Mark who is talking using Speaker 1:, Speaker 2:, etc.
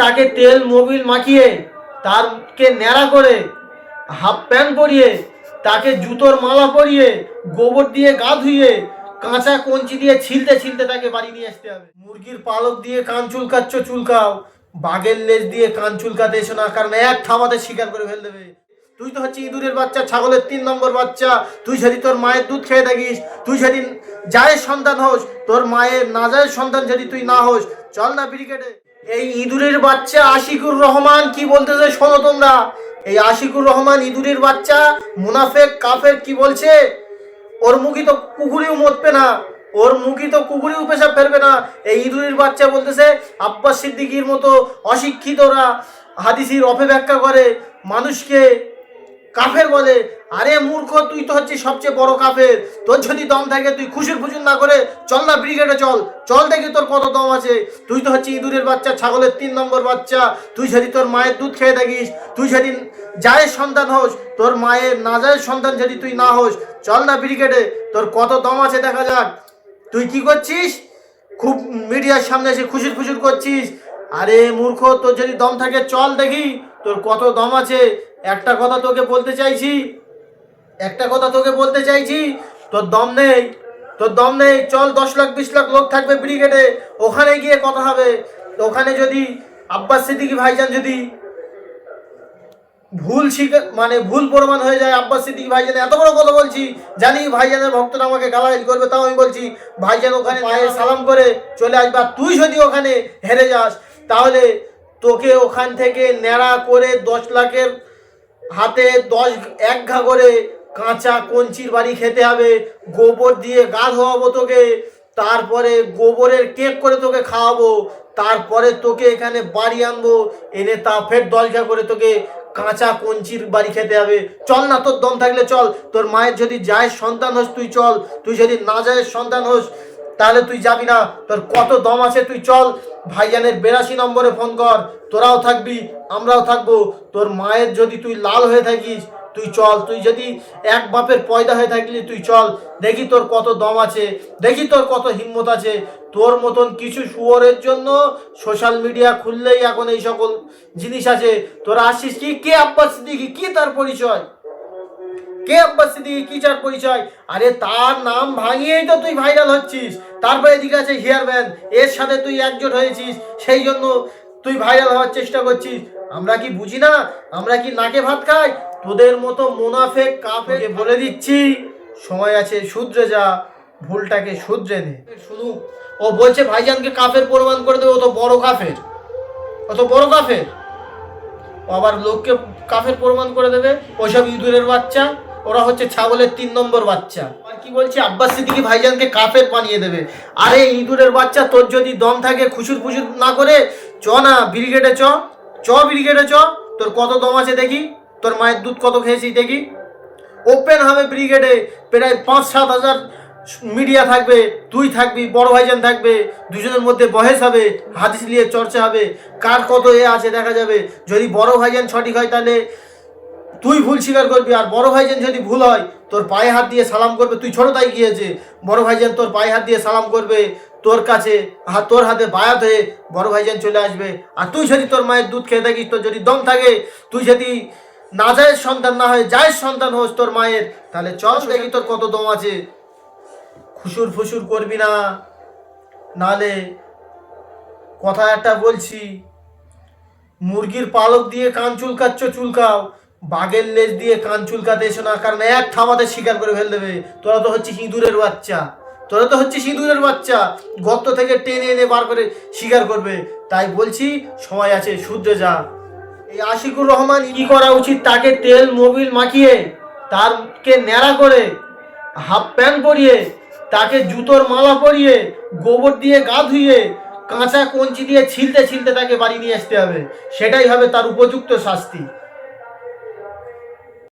Speaker 1: তাকে তেল মোবিল মাখিয়ে, তারকে ন্যাড়া করে, হাফ প্যান্ট পরিয়ে, তাকে জুতোর মালা পরিয়ে, গোবর দিয়ে গা ধুইয়ে, কাঁচা কঞ্চি দিয়ে ছিলতে ছিলতে তাকে বাড়ি নিয়ে আসতে হবে। মুরগির পালক দিয়ে কান চুলকাচ্ছ, চুলকাও। বাঘের লেজ দিয়ে কান চুলকাতে এসো না, কারণ এক থামাতে শিকার করে ফেল দেবে। তুই তো হচ্ছে ইঁদুরের বাচ্চা, ছাগলের তিন নম্বর বাচ্চা। তুই যদি তোর মায়ের দুধ খেয়ে থাকিস, তুই যদি জায়ের সন্তান হোস, তোর মায়ের নাজায়ের সন্তান যদি তুই না হোস, চল না ব্রিগেডে। এই ইঁদুরের বাচ্চা আশিকুর রহমান, কি বলতেছে শোনো তোমরা? এই আশিকুর রহমান ইঁদুরের বাচ্চা, মুনাফেক, কাফের, কি বলছে? ওর মুখি তো কুকুরিও মতবে না, ওর মুখি তো কুকুরিও পেশাব ফেলবে না। এই ইঁদুরের বাচ্চা বলতেছে, আব্বাস সিদ্দিকির মতো অশিক্ষিতরা হাদিসির অপব্যাখ্যা করে, মানুষকে কাফের বলে, আরে মূর্খ, তুই তো হচ্ছে সবচেয়ে বড় কাফের। তোর যদি দম থাকে, তুই খুশির ফুচুর না করে চল না ব্রিগেডে চল। চল দেখি তোর কত দম আছে। তুই তো হচ্ছে ইঁদুরের বাচ্চা, ছাগলের তিন নম্বর বাচ্চা। তুই যদি তোর মায়ের দুধ খেয়ে থাকিস, তুই যদি জায়ের সন্তান হোস, তোর মায়ের নাজায়ের সন্তান যদি তুই না হোস, চল না ব্রিগেডে, তোর কত দম আছে দেখা যাক। তুই কি করছিস? খুব মিডিয়ার সামনে এসে খুশির খুশির করছিস। আরে মূর্খ, তোর যদি দম থাকে, চল দেখি। তোর কত দম আছে? একটা কথা তোকে বলতে চাইছি। একটা কথা তোকে বলতে চাইছি, তোর দম নেই। তোর দম নেই। চল দশ লাখ, বিশ লাখ লোক থাকবে ব্রিগেডে। ওখানে গিয়ে কথা হবে। ওখানে যদি আব্বাস সিদ্দিকি ভাইজান যদি ভুল শিখে মানে ভুল প্রমাণ হয়ে যায় আব্বাস সিদ্দিকি ভাইজান এত বড় কথা বলছি। জানি ভাইজানের ভক্তরা আমাকে গালাগালি করবে, তাও আমি বলছি, ভাইজান ওখানে পায়ে সালাম করে চলে আসবে। তুই যদি ওখানে হেরে যাস, তাহলে তোকে ওখান থেকে ন্যাড়া করে দশ লাখের হাতে দশ, এক ঘা করে কাঁচা কঞ্চির বাড়ি খেতে হবে, গোবর দিয়ে গা ধোয়াবো তোকে, তারপরে গোবরের কেক করে তোকে খাওয়াবো, তারপরে তোকে এখানে বাড়ি আনব, এনে তা ফের দলঘা করে তোকে কাঁচা কঞ্চির বাড়ি খেতে হবে। চল না, তোর দম থাকলে চল, তোর মায়ের যদি যায় সন্তান হোস তুই চল, তুই যদি না যায় সন্তান হোস, তাহলে তুই যাবি না, তোর কত দম আছে তুই চল ভাইজানের বেরাশি নম্বরে ফোন কর। তোরাও থাকবি, আমরাও থাকব। তোর মায়ের যদি তুই লাল হয়ে থাকিস, তুই চল। তুই যদি এক বাপের পয়দা হয়ে থাকলি, তুই চল। দেখি তোর কত দম আছে, দেখি তোর কত হিম্মত আছে। তোর মতন কিছু শুয়োরের জন্য সোশ্যাল মিডিয়া খুললেই এখন এই সকল জিনিস আছে। তোরা আসিস কি? কে আব্বাস সিদ্দিকি কি তার পরিচয়? কে আব্বাস সিদ্দিকি কি চার পরিচয়? আরে তার নাম ভাঙিয়েই তো তুই ভাইরাল হচ্ছিস। তারপরে এদিকে আছে হেয়ার ব্যান্ড এর সাথে তুই একজোট হয়েছিস সেই জন্য তুই ভাইরাল হওয়ার চেষ্টা করছিস। আমরা কি বুঝি না? আমরা কি নাকে ভাত খাই? তোদের মতো মুনাফেক কাফে বলে দিচ্ছি। সময় আছে শুধরে যা ভুলটাকে শুধরে নে। শুধু ও বলছে ভাইজানকে কাফের প্রমাণ করে দেবে ও তো বড় কাফের। ও তো বড় কাফের। ও আবার লোককে কাফের প্রমাণ করে দেবে ওইসব ইঁদুরের বাচ্চা। ওরা হচ্ছে ছাগলের তিন নম্বর বাচ্চা। আর কি বলছি, আব্বাস সিদ্দিকি ভাইজানকে কাফের বানিয়ে দেবে। আরে, ইঁদুরের বাচ্চা, তোর যদি দম থাকে খুশুর ফুসুর না করে, চ না, ব্রিগেডে চ। চ ব্রিগেডে চ। তোর কত দম আছে দেখি? তোর মায়ের দুধ কত খেয়েছিস দেখি? ওপেন হবে ব্রিগেডে, প্রায় পাঁচ সাত হাজার মিডিয়া থাকবে, তুই থাকবি, বড় ভাইজান থাকবে, দুজনের মধ্যে বহেস হবে, হাদিস নিয়ে চর্চা হবে, কার কত এ আছে দেখা যাবে। যদি বড় ভাইজান সঠিক হয় তাহলে তুই ভুল স্বীকার করবি আর বড় ভাইজান যদি ভুল হয় তোর পায়ে হাত দিয়ে সালাম করবে। তুই ছোট তাই গিয়েছে। বড় ভাইজান তোর পায়ে হাত দিয়ে সালাম করবে। তোর কাছে হাত তোর হাতে বায়াত হয়ে বড় ভাইজান চলে আসবে। আর তুই যদি তোর মায়ের দুধ খেয়ে থাকিস তোর যদি দম থাকে তুই যদি না যায় সন্তান না হয় যায় সন্তান হোস তোর মায়ের তাহলে চল দেখি তোর কত দম আছে। খুশুর ফুসুর করবি না। নালে কথা একটা বলছি মুরগির পালক দিয়ে কান চুলকাচ্ছ চুলকাও। বাঘের লেজ দিয়ে কান চুলকাতে এসো না, কারণ এক থামাতে শিকার করে ফেল দেবে। তোরা তো হচ্ছে সিঁদুরের বাচ্চা। তোরা তো হচ্ছে সিঁদুরের বাচ্চা। গর্ত থেকে টেনে এনে বার করে শিকার করবে। তাই বলছি, সময় আছে শুদ্ধে যা। এই আশিকুর রহমান কি করা উচিত? তাকে তেল, মোবিল মাখিয়ে, তারকে ন্যাড়া করে, হাফ প্যান্ট পরিয়ে, তাকে জুতোর মালা পরিয়ে, গোবর দিয়ে গা ধুইয়ে, কাঁচা কঞ্চি দিয়ে ছিলতে ছিলতে তাকে বাড়ি নিয়ে আসতে হবে। সেটাই হবে তার উপযুক্ত শাস্তি।